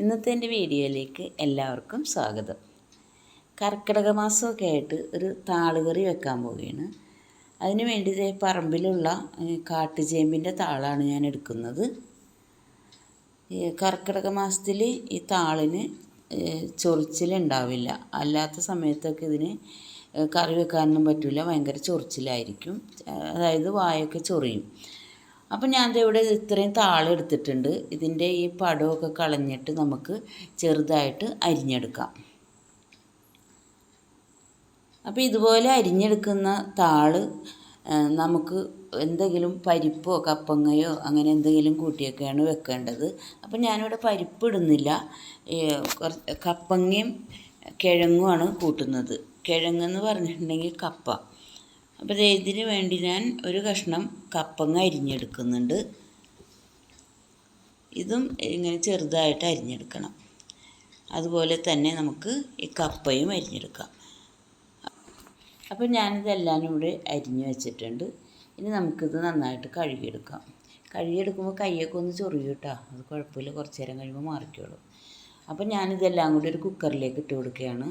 ഇന്നത്തെ എന്റെ വീഡിയോയിലേക്ക് എല്ലാവർക്കും സ്വാഗതം. കർക്കിടക മാസമൊക്കെ ആയിട്ട് ഒരു താളുകറി വെക്കാൻ പോവുകയാണ്. അതിന് വേണ്ടി പറമ്പിലുള്ള കാട്ടുചേമ്പിന്റെ താളാണ് ഞാൻ എടുക്കുന്നത്. കർക്കിടക മാസത്തിൽ ഈ താളിന് ചൊറിച്ചിലുണ്ടാവില്ല. അല്ലാത്ത സമയത്തൊക്കെ ഇതിന് കറി വെക്കാനൊന്നും പറ്റില്ല ഭയങ്കര ചൊറിച്ചിലായിരിക്കും. അതായത് വായൊക്കെ ചൊറിയും. അപ്പം ഞാൻ ഇവിടെ ഇത്രയും താളം എടുത്തിട്ടുണ്ട്. ഇതിന്റെ ഈ പടമൊക്കെ കളഞ്ഞിട്ട് നമുക്ക് ചെറുതായിട്ട് അരിഞ്ഞെടുക്കാം. അപ്പോൾ ഇതുപോലെ അരിഞ്ഞെടുക്കുന്ന താൾ നമുക്ക് എന്തെങ്കിലും പരിപ്പോ കപ്പങ്ങയോ അങ്ങനെ എന്തെങ്കിലും കൂട്ടിയൊക്കെയാണ് വെക്കേണ്ടത്. അപ്പം ഞാനിവിടെ പരിപ്പ് ഇടുന്നില്ല. കപ്പങ്ങയും കിഴങ്ങുമാണ് കൂട്ടുന്നത്. കിഴങ്ങെന്ന് പറഞ്ഞിട്ടുണ്ടെങ്കിൽ കപ്പ. അപ്പോൾ ഇതിന് വേണ്ടി ഞാൻ ഒരു കഷ്ണം കപ്പങ്ങ അരിഞ്ഞെടുക്കുന്നുണ്ട്. ഇതും ഇങ്ങനെ ചെറുതായിട്ട് അരിഞ്ഞെടുക്കണം. അതുപോലെ തന്നെ നമുക്ക് ഈ കപ്പയും അരിഞ്ഞെടുക്കാം. അപ്പോൾ ഞാനിതെല്ലാം ഇവിടെ അരിഞ്ഞു വെച്ചിട്ടുണ്ട്. ഇനി നമുക്കിത് നന്നായിട്ട് കഴുകിയെടുക്കാം. കഴുകിയെടുക്കുമ്പോൾ കൈയൊക്കെ ഒന്ന് ചൊറിയും കേട്ടോ അത് കുഴപ്പമില്ല. കുറച്ച് നേരം കഴിയുമ്പോൾ മാറിക്കോളും. അപ്പോൾ ഞാനിതെല്ലാം കൂടി ഒരു കുക്കറിലേക്ക് ഇട്ട് കൊടുക്കുകയാണ്.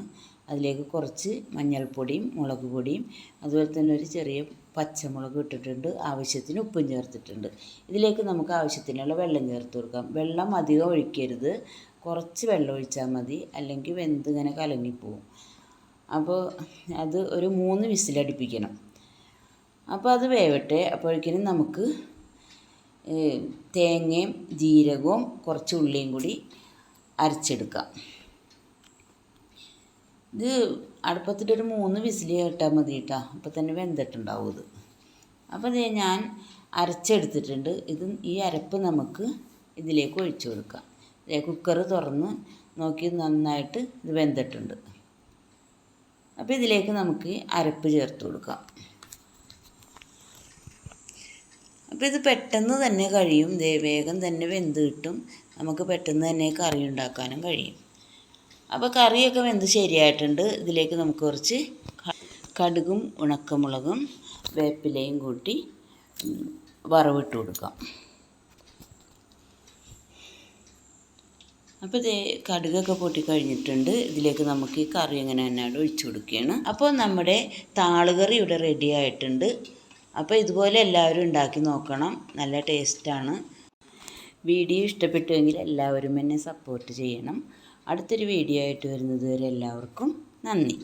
അതിലേക്ക് കുറച്ച് മഞ്ഞൾപ്പൊടിയും മുളക് പൊടിയും അതുപോലെ തന്നെ ഒരു ചെറിയ പച്ചമുളക് ഇട്ടിട്ടുണ്ട്. ആവശ്യത്തിന് ഉപ്പും ചേർത്തിട്ടുണ്ട്. ഇതിലേക്ക് നമുക്ക് ആവശ്യത്തിനുള്ള വെള്ളം ചേർത്ത് കൊടുക്കാം. വെള്ളം അധികം ഒഴിക്കരുത്. കുറച്ച് വെള്ളം ഒഴിച്ചാൽ മതി. അല്ലെങ്കിൽ വെന്ത് ഇങ്ങനെ കലങ്ങിപ്പോവും. അപ്പോൾ അത് ഒരു മൂന്ന് വിസിലടിപ്പിക്കണം. അപ്പോൾ അത് വേവട്ടെ. അപ്പോഴേക്കിനും നമുക്ക് തേങ്ങയും ജീരകവും കുറച്ച് ഉള്ളിയും കൂടി അരച്ചെടുക്കാം. ഇത് അടുപ്പത്തിട്ടൊരു മൂന്ന് വിസിൽ കേട്ടാൽ മതി കേട്ടോ. അപ്പോൾ തന്നെ വെന്തിട്ടുണ്ടാവും ഇത്. അപ്പോൾ ഇത് ഞാൻ അരച്ചെടുത്തിട്ടുണ്ട്. ഇത് ഈ അരപ്പ് നമുക്ക് ഇതിലേക്ക് ഒഴിച്ചു കൊടുക്കാം. കുക്കർ തുറന്ന് നോക്കി നന്നായിട്ട് ഇത് വെന്തിട്ടുണ്ട്. അപ്പോൾ ഇതിലേക്ക് നമുക്ക് അരപ്പ് ചേർത്ത് കൊടുക്കാം. അപ്പോൾ ഇത് പെട്ടെന്ന് തന്നെ കഴിയും. വേഗം തന്നെ വെന്ത് കിട്ടും. നമുക്ക് പെട്ടെന്ന് തന്നെ കറി ഉണ്ടാക്കാനും കഴിയും. അപ്പോൾ കറിയൊക്കെ വെന്ത് ശരിയായിട്ടുണ്ട്. ഇതിലേക്ക് നമുക്ക് കുറച്ച് കടുകും ഉണക്കമുളകും വേപ്പിലയും കൂട്ടി വറവിട്ട് കൊടുക്കാം. അപ്പോൾ ഇതേ കടുകൊക്കെ പൊട്ടി കഴിഞ്ഞിട്ടുണ്ട്. ഇതിലേക്ക് നമുക്ക് ഈ കറി എങ്ങനെ തന്നെ ഒഴിച്ചു കൊടുക്കുകയാണ്. അപ്പോൾ നമ്മുടെ താളുകറി ഇവിടെ റെഡി ആയിട്ടുണ്ട്. അപ്പോൾ ഇതുപോലെ എല്ലാവരും ഉണ്ടാക്കി നോക്കണം. നല്ല ടേസ്റ്റാണ് വീഡിയോ ഇഷ്ടപ്പെട്ടുവെങ്കിൽ എല്ലാവരും എന്നെ സപ്പോർട്ട് ചെയ്യണം. അടുത്തൊരു വീഡിയോ ആയിട്ട് വരുന്നത് വരെ എല്ലാവർക്കും നന്ദി.